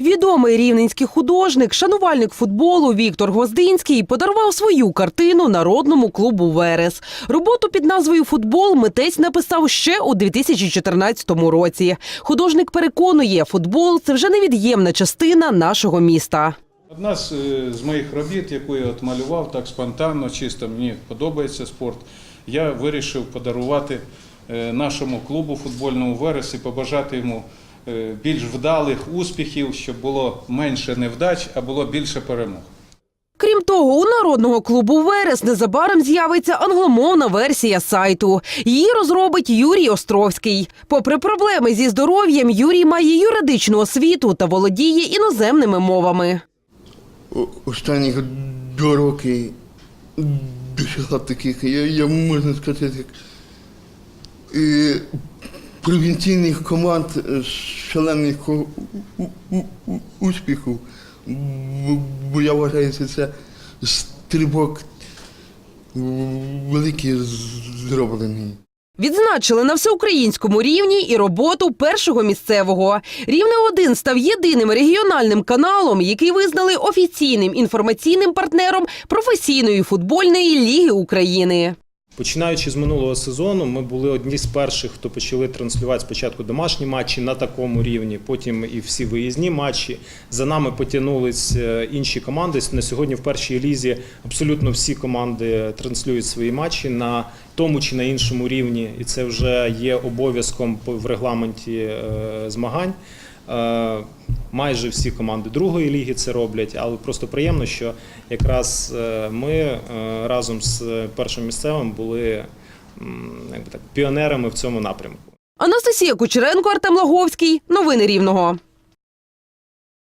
Відомий рівненський художник, шанувальник футболу Віктор Гвоздинський подарував свою картину народному клубу Верес. Роботу під назвою Футбол митець написав ще у 2014 році. Художник переконує, футбол це вже невід'ємна частина нашого міста. Одна з, е, з моїх робіт, яку я от малював так спонтанно, чисто мені подобається спорт. Я вирішив подарувати е, нашому клубу футбольному Верес і побажати йому більш вдалих успіхів, щоб було менше невдач, а було більше перемог. Крім того, у народного клубу Верес незабаром з'явиться англомовна версія сайту. Її розробить Юрій Островський. Попри проблеми зі здоров'ям, Юрій має юридичну освіту та володіє іноземними мовами. Останні два роки досягав таких, я, я можна сказати, е, провінційних команд е, шалених успіхів, бо я вважаю, що це стрибок великий зроблений. Відзначили на всеукраїнському рівні і роботу першого місцевого. Рівне 1 став єдиним регіональним каналом, який визнали офіційним інформаційним партнером професійної футбольної ліги України. Починаючи з минулого сезону, ми були одні з перших, хто почали транслювати спочатку домашні матчі на такому рівні, потім і всі виїзні матчі. За нами потягнулись е, інші команди. На сьогодні в першій лізі абсолютно всі команди транслюють свої матчі на тому чи на іншому рівні, і це вже є обов'язком в регламенті е, змагань. Майже всі команди другої ліги це роблять, але просто приємно, що якраз е, ми е, разом з першим місцевим були так, піонерами в цьому напрямку. Анастасія Кучеренко, Артем Лаговський. Новини Рівного.